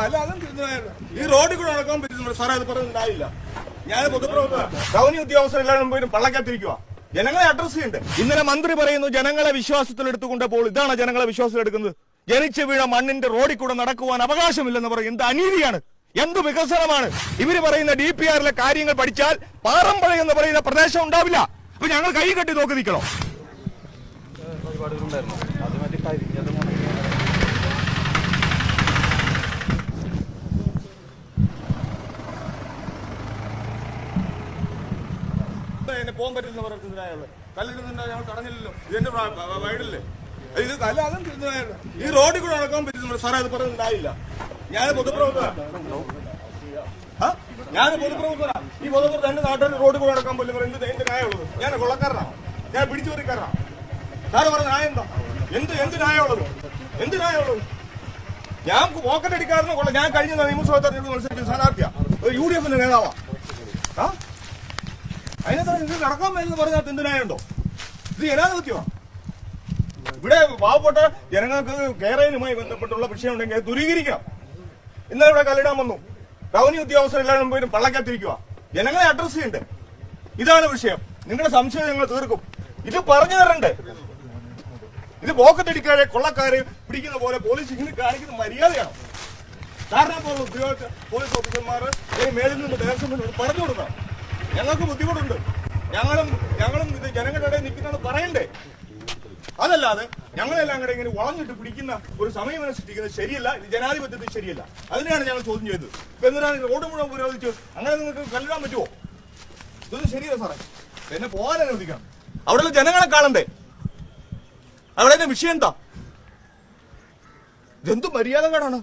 ഈ റോഡിൽ കൂടെ നടക്കാൻ പറ്റുന്നു സാറേ അത് പറഞ്ഞിട്ടുണ്ടായില്ല ഞാൻ പൊതുപ്രവർത്തകർ ഉദ്യോഗസ്ഥർ ഉദ്യോഗസ്ഥരെല്ലാവരും പോയി പള്ളക്കത്തിരിക്കുക ജനങ്ങളെ അഡ്രസ് ചെയ്യുന്നുണ്ട്. ഇന്നലെ മന്ത്രി പറയുന്നു ജനങ്ങളെ വിശ്വാസത്തിൽ എടുത്തുകൊണ്ടപ്പോൾ ഇതാണ് ജനങ്ങളെ വിശ്വാസത്തിൽ എടുക്കുന്നത്. ജനിച്ചു വീണ മണ്ണിന്റെ റോഡിൽ കൂടെ നടക്കുവാൻ അവകാശമില്ലെന്ന് പറയും. എന്ത് അനീതിയാണ്? എന്ത് വികസനമാണ്? ഇവർ പറയുന്ന ഡി പി ആറിലെ കാര്യങ്ങൾ പഠിച്ചാൽ പാറമ്പഴ എന്ന് പറയുന്ന പ്രദേശം ഉണ്ടാവില്ല. അപ്പൊ ഞങ്ങൾ കൈ കെട്ടി നോക്കി നിൽക്കണോ. മുടങ്ങി എന്നെ പോകാൻ പറ്റുന്ന പറയുന്നതിനായുള്ള കല്ലിടുന്നുണ്ട് ഞങ്ങൾ തടഞ്ഞില്ലല്ലോ ഇതെന്റെ വ- വ- ഇത് അല്ല അതും. ഈ റോഡിൽ കൂടെ നടക്കാൻ പറ്റുന്ന സാറേ അത് പറഞ്ഞിട്ടുണ്ടായില്ല ഞാൻ പൊതുപ്രവർത്തന ഞാൻ പൊതുപ്രവർത്തന ഈ പൊതുപ്രവർത്തന എന്റെ നാട്ടിൽ റോഡിൽ കൂടെ നടക്കാൻ പറ്റില്ല എന്ത് എന്റെ ന്യായമുള്ളത് ഞാൻ കൊള്ളക്കാരനാണ് ഞാൻ പിടിച്ചു പറിക്കാരനാണ് സാറ് പറഞ്ഞ ന്യായം എന്താ? എന്ത് എന്ത് ന്യായമുള്ളത് എന്ത് ന്യായമുള്ളത് ഞാൻ പോക്കറ്റ് അടിക്കാരനെ കൊള്ള ഞാൻ കഴിഞ്ഞ നിയമസഭാ തെരഞ്ഞെടുപ്പ് മത്സരിക്കുന്ന സ്ഥാനാർത്ഥിയാണ് യു ഡി എഫിന്റെ നേതാവാ. ആ അതിനകത്ത് ഇത് നടക്കാൻ പറ്റുന്ന പറഞ്ഞാൽ എന്തിനായുണ്ടോ? ഇവിടെ പാവപ്പെട്ട ജനങ്ങൾക്ക് കേരളവുമായി ബന്ധപ്പെട്ടുള്ള വിഷയം ഉണ്ടെങ്കിൽ അത് ഇന്നലെ ഇവിടെ കല്ലിടാൻ വന്നു. റവന്യൂ ഉദ്യോഗസ്ഥരെല്ലാവരും പോയി പള്ളക്കത്തിരിക്കുക ജനങ്ങളെ അഡ്രസ് ചെയ്യണ്ടേ ഇതാണ് വിഷയം. നിങ്ങളുടെ സംശയം ഞങ്ങൾ തീർക്കും. ഇത് പറഞ്ഞു തരണ്ടേ. ഇത് പോക്കറ്റടിക്കാരെ കൊള്ളക്കാരെ പിടിക്കുന്ന പോലെ പോലീസ് ഇങ്ങനെ കാണിക്കുന്ന മര്യാദയാണ്. കാരണം പോലെ ഉദ്യോഗസ്ഥ പോലീസ് ഓഫീസർമാർ മേളിൽ നിന്ന് ദേവസ്വം പറഞ്ഞു കൊടുക്കണം. ഞങ്ങൾക്ക് ബുദ്ധിമുട്ടുണ്ട്. ഞങ്ങളും ഞങ്ങളും ഇത് ജനങ്ങളുടെ ഇടയിൽ നിൽക്കുന്നത് പറയണ്ടേ? അതല്ലാതെ ഞങ്ങളെല്ലാം കൂടെ ഇങ്ങനെ വളഞ്ഞിട്ട് പിടിക്കുന്ന ഒരു സമയം സൃഷ്ടിക്കുന്നത് ശരിയല്ല. ഇത് ജനാധിപത്യത്തിൽ ശരിയല്ല. അതിനെയാണ് ഞങ്ങൾ ചോദ്യം ചെയ്തത്. ഇപ്പൊ എന്തിനാണ് റോഡ് മുഴുവൻ പുരോഗമിച്ച് അങ്ങനെ നിങ്ങൾക്ക് കല്ലിടാൻ പറ്റുമോ ഇതൊന്നും ശരിയല്ല സാറേ. എന്നെ പോകാൻ അനുവദിക്കണം അവിടെയുള്ള ജനങ്ങളെ കാണണ്ടേ? അവിടെ വിഷയം എന്താ? ഇതെന്ത് മര്യാദകളാണ്